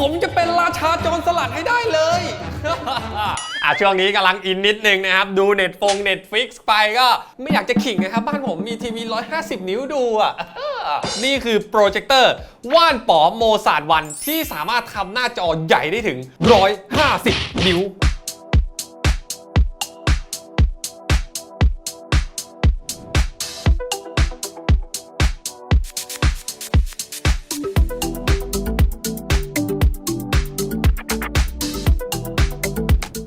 ผมจะเป็นราชาโจรสลัดให้ได้เลย อะช่วงนี้กำลังอินนิดนึงนะครับ ดูเน็ตฟงเน็ตฟิกไปก็ไม่อยากจะขิงนะครับ บ้านผมมีทีวี 150 นิ้วดูอะ นี่คือโปรเจคเตอร์ว่านป๋อโมซาดวันที่สามารถทำหน้าจอใหญ่ได้ถึง 150 นิ้ว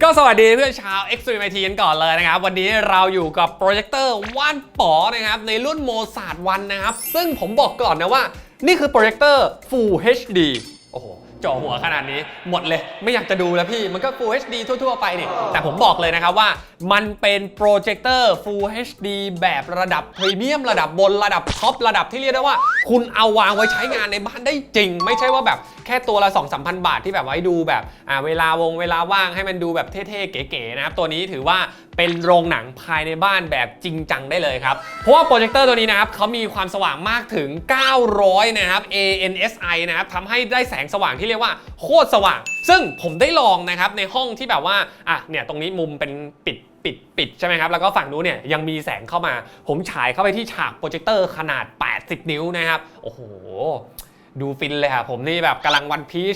ก็สวัสดีเพื่อนชาว x t r e m e IT กันก่อนเลยนะครับ วันนี้เราอยู่กับโปรเจคเตอร์ว่านป๋อนะครับ ในรุ่นโมซาดวันนะครับ ซึ่งผมบอกก่อนนะว่า นี่คือโปรเจคเตอร์ Full HD โอ้โห จ่อหัวขนาดนี้หมดเลย ไม่อยากจะดูแล้วพี่ มันก็ Full HD ทั่ว ๆ ไปนี่ แต่ผมบอกเลยนะครับว่า มันเป็นโปรเจคเตอร์ Full HD แบบระดับพรีเมียมระดับบนระดับท็อประดับที่เรียกได้ว่า คุณเอาวางไว้ใช้งานในบ้านได้จริง ไม่ใช่ว่าแบบแค่ตัวละ2 3 0 0 0 บาทที่แบบไว้ดูแบบอ่าเวลาวงเวลาว่างให้มันดูแบบเท่ๆเก๋ๆนะครับตัวนี้ถือว่าเป็นโรงหนังภายในบ้านแบบจริงจังได้เลยครับ เพราะว่าโปรเจคเตอร์ตัวนี้นะครับเขามีความสว่างมากถึง 900 นะครับ ANSI นะครับทำให้ได้แสงสว่างที่รียกว่าโคตรสว่าง ซึ่งผมได้ลองนะครับในห้องที่แบบว่าอะเนี่ยตรงนี้มุมเป็นปิดปิดปิดใช่ไหมครับ แล้วก็ฝั่งนู้นเนี่ยยังมีแสงเข้ามา ผมฉายเข้าไปที่ฉากโปรเจคเตอร์ขนาด 80 นิ้วนะครับ โอ้โห ดูฟินเลยครับผมนี่แบบกำลังวันพีช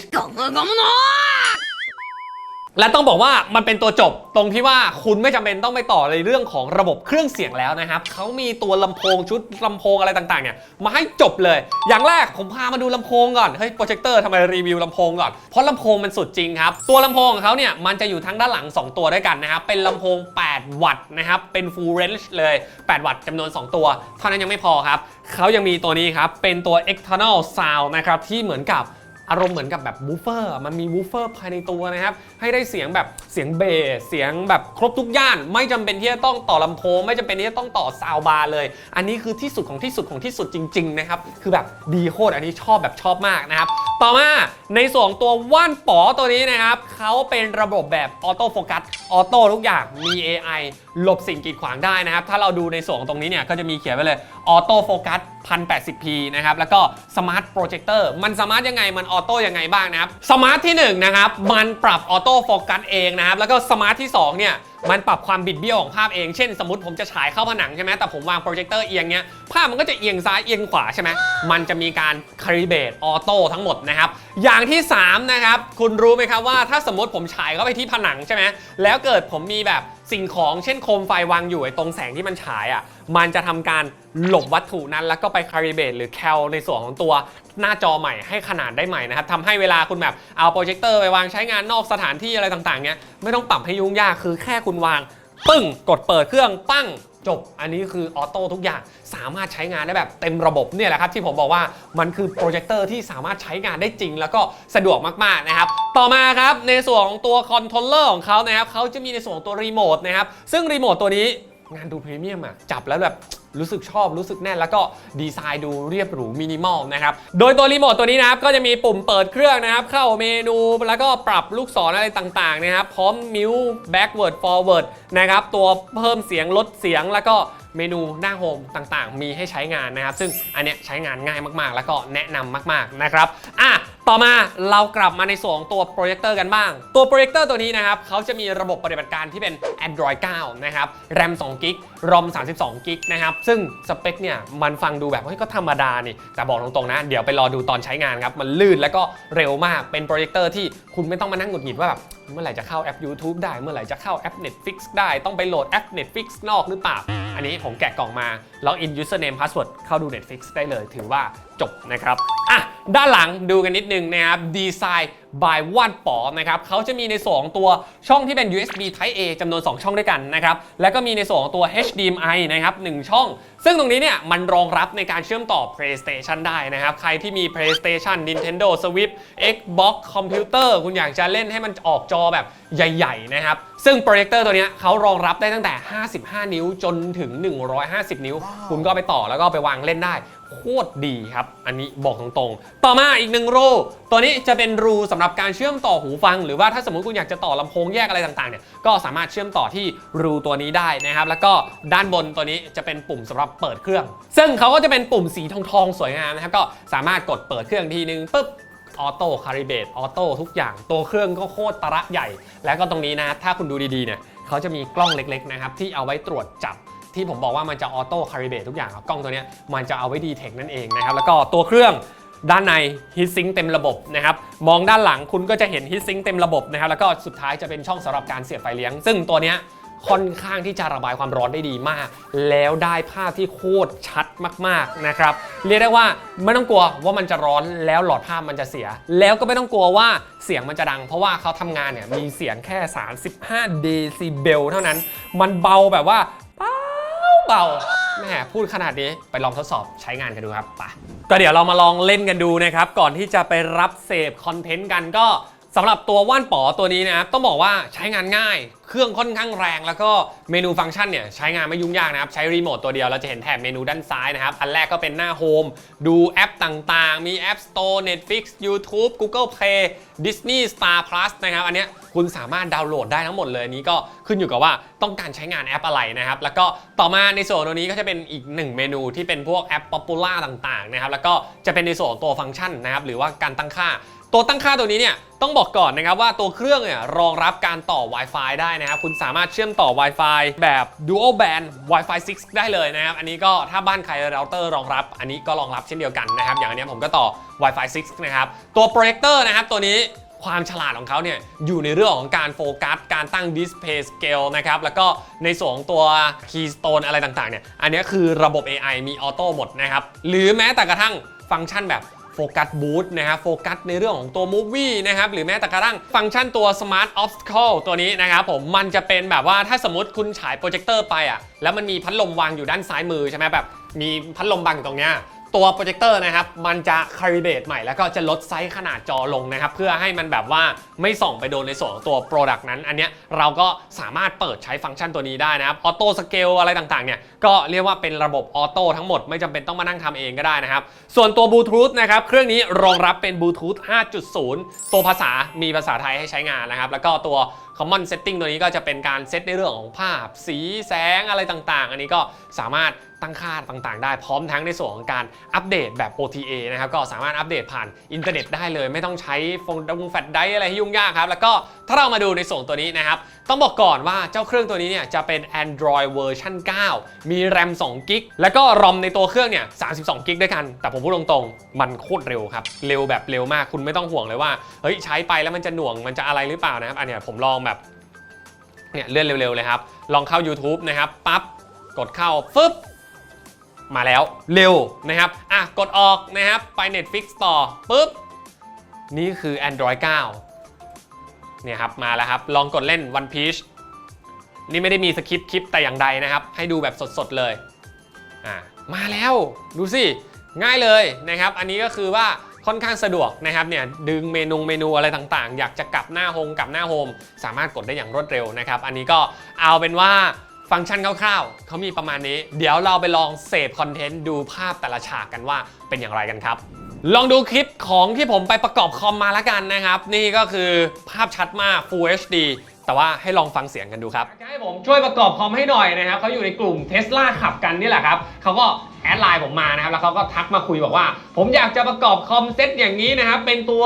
และต้องบอกว่ามันเป็นตัวจบตรงที่ว่าคุณไม่จำเป็นต้องไปต่อในเรื่องของระบบเครื่องเสียงแล้วนะครับเขามีตัวลำโพงชุดลำโพงอะไรต่างๆเนี่ยมาให้จบเลย อย่างแรกผมพามาดูลำโพงก่อนเฮ้ยโปรเจคเตอร์ทำไมรีวิวลำโพงก่อนเพราะลำโพงมันสุดจริงครับ ตัวลำโพงของเขาเนี่ยมันจะอยู่ทั้งด้านหลัง 2 ตัวด้วยกันนะครับ เป็นลำโพง 8 วัตต์นะครับ เป็น full range เลย 8 วัตต์จำนวน 2 ตัวเท่านั้นยังไม่พอครับเขายังมีตัวนี้ครับเป็นตัว external sound นะครับที่เหมือนกับ อารมณ์เหมือนกับแบบบูฟเฟอร์มันมีบูฟเฟอร์ภายในตัวนะครับ ให้ได้เสียงแบบเสียงเบสเสียงแบบครบทุกย่าน ไม่จำเป็นที่จะต้องต่อลำโพง ไม่จำเป็นที่จะต้องต่อซาวบาร์เลย อันนี้คือที่สุดของที่สุดของที่สุดจริง ๆ นะครับ คือแบบดีโคตรอันนี้ชอบแบบชอบมากนะครับ ต่อมาในส่วนของตัวว่านป๋อตัวนี้นะครับเขาเป็นระบบแบบออโต้โฟกัสออโต้ทุกอย่างมี AI หลบสิ่งกีดขวางได้นะครับ ถ้าเราดูในส่วนตรงนี้เนี่ยก็จะมีเขียนไว้เลยออโต้โฟกัส 1080p นะครับ แล้วก็สมาร์ทโปรเจคเตอร์มันสมาร์ทยังไงมันออโต้ยังไงบ้างนะครับสมาร์ทที่1นะครับมันปรับออโต้โฟกัสเองนะครับแล้วก็สมาร์ทที่2เนี่ยมันปรับความบิดเบี้ยวของภาพเอง เช่น สมมติผมจะฉายเข้าผนังใช่ไหมแต่ผมวางโปรเจคเตอร์เอียงเนี้ย ภาพมันก็จะเอียงซ้ายเอียงขวาใช่ไหมมันจะมีการคาลิเบตออโต้ทั้งหมดนะครับ อย่างที่ 3 นะครับ คุณรู้ไหมครับว่าถ้าสมมติผมฉายเข้าไปที่ผนังใช่ไหมแล้วเกิดผมมีแบบสิ่งของเช่นโคมไฟวางอยู่ไอ้ตรงแสงที่มันฉายอะ มันจะทำการหลบวัตถุนั้น แล้วก็ไปคาลิเบตหรือแคลในส่วนของตัวหน้าจอใหม่ให้ขนาดได้ใหม่นะครับทำให้เวลาคุณแบบเอาโปรเจคเตอร์ไปวางใช้งานนอกสถานที่อะไรต่างๆเนี้ยไม่ต้องปรับให้ยุ่งยากคือแค่คุณวางปึ้งกดเปิดเครื่องปั้งจบ อันนี้คือออโต้ทุกอย่างสามารถใช้งานได้แบบเต็มระบบเนี่ยแหละครับที่ผมบอกว่ามันคือโปรเจคเตอร์ที่สามารถใช้งานได้จริง แล้วก็สะดวกมากๆนะครับ ต่อมาครับในส่วนของตัวคอนโทรลเลอร์ของเขานะครับเขาจะมีในส่วนของตัวรีโมทนะครับซึ่งรีโมทตัวนี้ งานดูพรีเมียมอะจับแล้วแบบรู้สึกชอบรู้สึกแน่น แล้วก็ดีไซน์ดูเรียบหรูมินิมอลนะครับ โดยตัวรีโมทตัวนี้นะครับ ก็จะมีปุ่มเปิดเครื่องนะครับ เข้าเมนูแล้วก็ปรับลูกศรอะไรต่างๆนะครับ พร้อมมิว backward forward นะครับ ตัวเพิ่มเสียงลดเสียงแล้วก็เมนูหน้าโฮมต่างๆ มีให้ใช้งานนะครับ ซึ่งอันเนี้ยใช้งานง่ายมากๆ แล้วก็แนะนำมากๆนะครับอะ ต่อมาเรากลับมาในส่วนของตัวโปรเจคเตอร์กันบ้าง ตัวโปรเจคเตอร์ตัวนี้นะครับเขาจะมีระบบปฏิบัติการที่เป็น Android 9 นะครับ RAM 2 g b ROM 32 g b นะครับ ซึ่งสเปคเนี่ยมันฟังดูแบบเฮ้ยก็ธรรมดานี่ แต่บอกตรงๆนะ เดี๋ยวไปรอดูตอนใช้งานครับ มันลื่นแล้วก็เร็วมากเป็นโปรเจคเตอร์ที่คุณไม่ต้องมานั่งหงุดหงิดว่าแบบเมื่อไหร่จะเข้าแอป YouTube ได้เมื่อไหร่จะเข้าแอป Netflix ได้ต้องไปโหลดแอป Netflix นอกหรือเปล่า อันนี้ผมแกะกล่องมาล็อกอิน username password เข้าดู Netflix ได้เลยถือว่าจบนะครับอะด้านหลังดูกันนิดนึงนะครับดีไซน์ by ว่านป๋อนะครับเขาจะมีในส่วนของตัวช่องที่เป็น USB Type A จำนวน 2 ช่องด้วยกันนะครับแล้วก็มีในส่วนของตัว HDMI นะครับ1ช่อง ซึ่งตรงนี้เนี่ยมันรองรับในการเชื่อมต่อ PlayStation ได้นะครับ ใครที่มี PlayStation Nintendo Switch Xbox คอมพิวเตอร์คุณอยากจะเล่นให้มันออกจอแบบใหญ่ ๆ นะครับ ซึ่งโปรเจคเตอร์ตัวนี้เขารองรับได้ตั้งแต่ 55 นิ้วจนถึง 150 นิ้ว คุณก็ไปต่อแล้วก็ไปวางเล่นได้โคตรดีครับ อันนี้บอกตรงๆ ต่อมาอีกหนึ่งรู ตัวนี้จะเป็นรูสำหรับการเชื่อมต่อหูฟัง หรือว่าถ้าสมมติคุณอยากจะต่อลำโพงแยกอะไรต่างๆเนี่ย ก็สามารถเชื่อมต่อที่รูตัวนี้ได้นะครับ แล้วก็ด้านบนตัวนี้จะเป็นปุ่มสำหรับเปิดเครื่อง ซึ่งเขาก็จะเป็นปุ่มสีทองๆ สวยงามนะครับ ก็สามารถกดเปิดเครื่องทีนึงปุ๊บออโต้คาริเบตออโต้ทุกอย่าง ตัวเครื่องก็โคตรตระใหญ่ แล้วก็ตรงนี้นะ ถ้าคุณดูดีๆเนี่ยเขาจะมีกล้องเล็กๆนะครับที่เอาไว้ตรวจจับ ที่ผมบอกว่ามันจะออโต้คาริเบตทุกอย่างครับกล้องตัวนี้มันจะเอาไว้ดีเทคนั่นเองนะครับแล้วก็ตัวเครื่องด้านในฮิตซิงเต็มระบบนะครับมองด้านหลังคุณก็จะเห็นฮิตซิงเต็มระบบนะครับแล้วก็สุดท้ายจะเป็นช่องสำหรับการเสียบไฟเลี้ยง ซึ่งตัวเนี้ยค่อนข้างที่จะระบายความร้อนได้ดีมาก แล้วได้ภาพที่โคตรชัดมากๆนะครับ เรียกได้ว่าไม่ต้องกลัวว่ามันจะร้อนแล้วหลอดภาพมันจะเสีย แล้วก็ไม่ต้องกลัวว่าเสียงมันจะดัง เพราะว่าเขาทำงานเนี่ยมีเสียงแค่ 35 เดซิเบลเท่านั้น มันเบาแบบว่า เป่าแม่พูดขนาดนี้ไปลองทดสอบใช้งานกันดูครับไปก็เดี๋ยวเรามาลองเล่นกันดูนะครับ ก่อนที่จะไปรับเสพคอนเทนต์กันก็ สำหรับตัวว่านป๋อตัวนี้นะครับต้องบอกว่าใช้งานง่าย เครื่องค่อนข้างแรง แล้วก็เมนูฟังก์ชันเนี่ยใช้งานไม่ยุ่งยากนะครับ ใช้รีโมทตัวเดียวเราจะเห็นแถบเมนูด้านซ้ายนะครับ อันแรกก็เป็นหน้าโฮมดูแอปต่างๆ มี App Store Netflix YouTube Google Play Disney Star Plus นะครับ อันเนี้ยคุณสามารถดาวน์โหลดได้ทั้งหมดเลยนี้ก็ขึ้นอยู่กับว่าต้องการใช้งานแอปอะไรนะครับ แล้วก็ต่อมาในส่วนตัวนี้ก็จะเป็นอีกหนึ่งเมนูที่เป็นพวกแอปป๊อปปูล่าต่างๆนะครับแล้วก็จะเป็นในส่วนตัวฟังก์ชันนะครับหรือว่าการตั้งค่า ตัวตั้งค่าตัวนี้เนี่ยต้องบอกก่อนนะครับว่าตัวเครื่องเนี่ยรองรับการต่อ Wi-Fi ได้นะครับคุณสามารถเชื่อมต่อ Wi-Fi แบบ Dual Band Wi-Fi 6 ได้เลยนะครับอันนี้ก็ถ้าบ้านใครเราเตอร์รองรับ อันนี้ก็รองรับเช่นเดียวกันนะครับอย่างอันนี้ผมก็ต่อ Wi-Fi 6 นะครับตัวโปรเจคเตอร์นะครับตัวนี้ความฉลาดของเขาเนี่ยอยู่ในเรื่องของการโฟกัส การตั้ง Display Scale นะครับแล้วก็ในส่วนของตัว Keystone อะไรต่างๆเนี่ยอันนี้คือระบบ AI มีออโต้หมดนะครับหรือแม้แต่กระทั่งฟังก์ชันแบบ โฟกัสบูทนะครับโฟกัสในเรื่องของตัวมูฟวี่นะครับหรือแม้แต่กระทั่งฟังก์ชันตัว Smart Obstacle ตัวนี้นะครับผมมันจะเป็นแบบว่าถ้าสมมติคุณฉายโปรเจคเตอร์ไปอะแล้วมันมีพัดลมวางอยู่ด้านซ้ายมือใช่ไหมแบบมีพัดลมบังอยู่ตรงเนี้ย ตัวโปรเจคเตอร์นะครับ มันจะคาลิเบตใหม่แล้วก็จะลดไซส์ขนาดจอลงนะครับ เพื่อให้มันแบบว่าไม่ส่องไปโดนในส่วนของตัว Product นั้น อันเนี้ยเราก็สามารถเปิดใช้ฟังก์ชันตัวนี้ได้นะครับ ออโต้สเกลอะไรต่างๆ เนี่ย ก็เรียกว่าเป็นระบบออโต้ทั้งหมด ไม่จำเป็นต้องมานั่งทำเองก็ได้นะครับ ส่วนตัวบลูทูธนะครับ เครื่องนี้รองรับเป็นบลูทูธ 5.0 ตัวภาษามีภาษาไทยให้ใช้งานนะครับ แล้วก็ตัว Common Setting ตัวนี้ก็จะเป็นการเซตในเรื่องของภาพ สีแสงอะไรต่างๆ อันนี้ก็สามารถ ตั้งค่าต่างๆ ได้พร้อมทั้งในส่วนของการอัปเดตแบบ OTA นะครับก็สามารถอัปเดตผ่านอินเทอร์เน็ตได้เลย ไม่ต้องใช้โฟนดงแฟลชไดรฟ์อะไรให้ยุ่งยากครับ แล้วก็ถ้าเรามาดูในส่วนตัวนี้นะครับต้องบอกก่อนว่าเจ้าเครื่องตัวนี้เนี่ยจะเป็น Android เวอร์ชัน9 มี RAM 2 g b แล้วก็ ROM ในตัวเครื่องเนี่ย32 g b ด้วยกัน แต่ผมพูดตรงๆ มันโคตรเร็วครับ เร็วแบบเร็วมากคุณไม่ต้องห่วงเลยว่าเฮ้ยใช้ไปแล้วมันจะหน่วงมันจะอะไรหรือเปล่านะครับอันเนี้ยผมลองแบบเนี่ยเลื่อนเร็วๆเลยครับลองเข้า YouTube นะครับปั๊บกดเข้าฟึบ มาแล้วเร็วนะครับ อะ กดออกนะครับ ไป Netflix ต่อปุ๊บ นี่คือ Android 9 เนี่ยครับ มาแล้วครับ ลองกดเล่น One Piece นี่ไม่ได้มีสคริปต์คลิปแต่อย่างใดนะครับ ให้ดูแบบสดๆเลย อะมาแล้ว ดูสิ ง่ายเลยนะครับ อันนี้ก็คือว่าค่อนข้างสะดวกนะครับเนี่ยดึงเมนูเมนูอะไรต่างๆ อยากจะกลับหน้าโฮมกลับหน้าโฮมสามารถกดได้อย่างรวดเร็วนะครับ อันนี้ก็เอาเป็นว่า ฟังก์ชันคร่าวๆ เขามีประมาณนี้ เดี๋ยวเราไปลองเสพคอนเทนต์ดูภาพแต่ละฉากกันว่าเป็นอย่างไรกันครับ ลองดูคลิปของที่ผมไปประกอบคอมมาแล้วกันนะครับ นี่ก็คือภาพชัดมาก Full HD แต่ว่าให้ลองฟังเสียงกันดูครับให้ผมช่วยประกอบคอมให้หน่อยนะครับเขาอยู่ในกลุ่ม Tesla ขับกันนี่แหละครับเขาก็ แอดไลน์ผมมานะครับแล้วเขาก็ทักมาคุยบอกว่า ผมอยากจะประกอบคอมเซ็ตอย่างนี้นะครับ เป็นตัว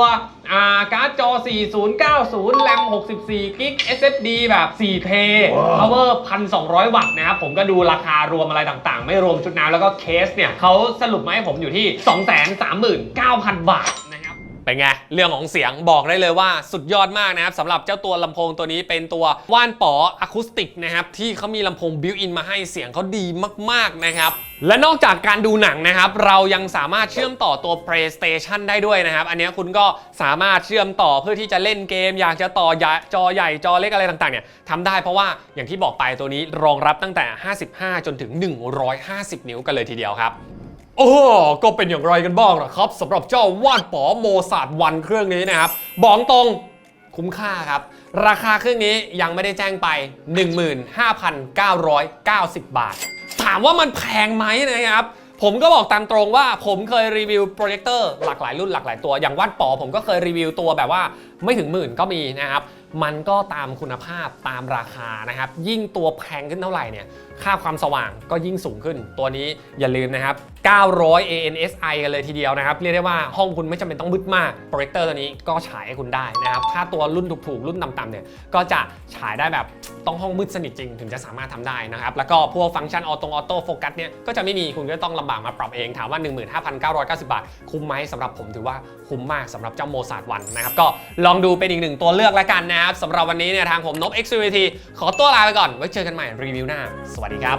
อ่าการ์ดจอ 4090 RAM 64กิก SSD แบบ4เท power 1,200 วัตต์นะครับ ผมก็ดูราคารวมอะไรต่างๆ ไม่รวมชุดน้ำแล้วก็เคสเนี่ยเขาสรุปมาให้ผมอยู่ที่ 239,000 บาทนะครับ เป็นไง เรื่องของเสียงบอกได้เลยว่าสุดยอดมากนะครับสำหรับเจ้าตัวลำโพงตัวนี้เป็นตัวว่านป๋ออะคูสติกนะครับ ที่เขามีลำโพงบิวอินมาให้เสียงเขาดีมาก ๆ นะครับ และนอกจากการดูหนังนะครับ เรายังสามารถเชื่อมต่อตัว PlayStation ได้ด้วยนะครับ อันนี้คุณก็สามารถเชื่อมต่อเพื่อที่จะเล่นเกม อยากจะต่อจอใหญ่จอเล็กอะไรต่างๆเนี่ยทำได้เพราะว่าอย่างที่บอกไปตัวนี้รองรับตั้งแต่ 55 จนถึง 150 นิ้วกันเลยทีเดียวครับ โอ้ก็เป็นอย่างไรกันบ้างนะครับสำหรับเจ้าวานป๋อโมซาดวันเครื่องนี้นะครับ บอกตรงคุ้มค่าครับ ราคาเครื่องนี้ยังไม่ได้แจ้งไป 15,990 บาท ถามว่ามันแพงไหมนะครับ ผมก็บอกตามตรงว่าผมเคยรีวิวโปรเจคเตอร์หลากหลายรุ่นหลากหลายตัว อย่างวานป๋อผมก็เคยรีวิวตัวแบบว่าไม่ถึงหมื่นก็มีนะครับ มันก็ตามคุณภาพตามราคานะครับ ยิ่งตัวแพงขึ้นเท่าไหร่เนี่ยค่าความสว่างก็ยิ่งสูงขึ้น ตัวนี้อย่าลืมนะครับ 900 ANSI กันเลยทีเดียวนะครับ เรียกได้ว่าห้องคุณไม่จำเป็นต้องมืดมากโปรเจคเตอร์ตัวนี้ก็ฉายให้คุณได้นะครับถ้าตัวรุ่นถูกๆ รุ่นต่ำๆเนี่ยก็จะฉายได้แบบต้องห้องมืดสนิทจริง ถึงจะสามารถทำได้นะครับ แล้วก็พวกฟังก์ชันออโตออโต้โฟกัสเนี่ยก็จะไม่มีคุณก็ต้องลำบากมาปรับเองถามว่า 15,990 บาท คุ้มไหมสำหรับผมถือว่าคุ้มมากสำหรับเจ้าโมซาร์วันนะครับก็ลองดูเป็นอีกหนึ่งตัวเลือกแล้วกันนะครับสำหรับวันนี้เนี่ยทางผมนบ XUVT ขอตัวลาไปก่อนไว้เจอกันใหม่รีวิวหน้าสวัสดีครับ